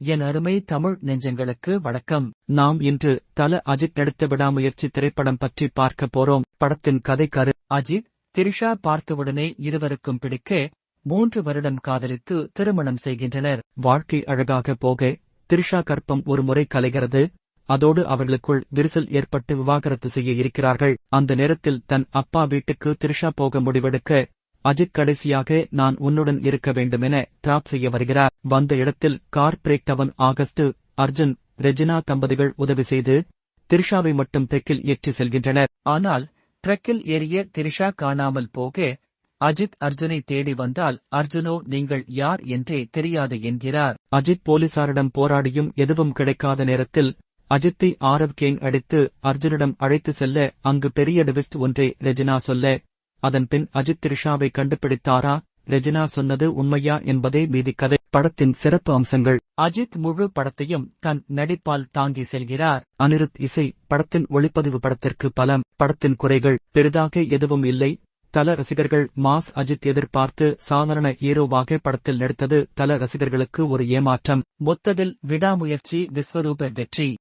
என் அருமை தமிழ் நெஞ்சங்களுக்கு வணக்கம். நாம் இன்று தல அஜித் நடித்த விடாமுயற்சி திரைப்படம் பற்றி பார்க்க போறோம். படத்தின் கதை கரு அஜித் திரிஷா பார்த்தவுடனே இருவருக்கும் பிடிக்க மூன்று வருடம் காதலித்து திருமணம் செய்கின்றனர். வாழ்க்கை அழகாக போக திரிஷா கற்பம் ஒரு முறை கலைகிறது. அதோடு அவர்களுக்குள் விரிசல் ஏற்பட்டு விவாகரத்து செய்ய இருக்கிறார்கள். அந்த நேரத்தில் தன் அப்பா வீட்டுக்கு திரிஷா போக முடிவெடுக்க அஜித் கடைசியாக நான் உன்னுடன் இருக்க வேண்டுமென டிராப் செய்ய வருகிறார். வந்த இடத்தில் car breakdown August Arjun Regina தம்பதிகள் உதவி செய்து திரிஷாவை மட்டும் தெற்கில் ஏற்றி செல்கின்றனர். ஆனால் ட்ரக்கில் ஏறிய திரிஷா காணாமல் போக அஜித் அர்ஜுனை தேடி வந்தால் அர்ஜுனோ நீங்கள் யார் என்றே தெரியாது என்கிறார். அஜித் போலீசாரிடம் போராடியும் எதுவும் கிடைக்காத நேரத்தில் அஜித்தை ஆரவ் கேங் அடித்து அர்ஜுனிடம் அழைத்து செல்ல அங்கு பெரிய டிவிஸ்ட் ஒன்றை ரெஜினா சொல்ல அதன்பின் அஜித் திரிஷாவை கண்டுபிடித்தாரா? ரெஜினா சொன்னது உண்மையா என்பதே மீதி கதை. படத்தின் சிறப்பு அம்சங்கள். அஜித் முழு படத்தையும் தன் நடிப்பால் தாங்கி செல்கிறார். அனிருத் இசை படத்தின் ஒளிப்பதிவு படத்திற்கு பலம். படத்தின் குறைகள் பெரிதாக எதுவும் இல்லை. தல ரசிகர்கள் மாஸ் அஜித் எதிர்பார்த்து சாதாரண ஹீரோவாக படத்தில் நடித்தது தல ரசிகர்களுக்கு ஒரு ஏமாற்றம். மொத்ததில் விடாமுயற்சி விஸ்வரூப வெற்றி.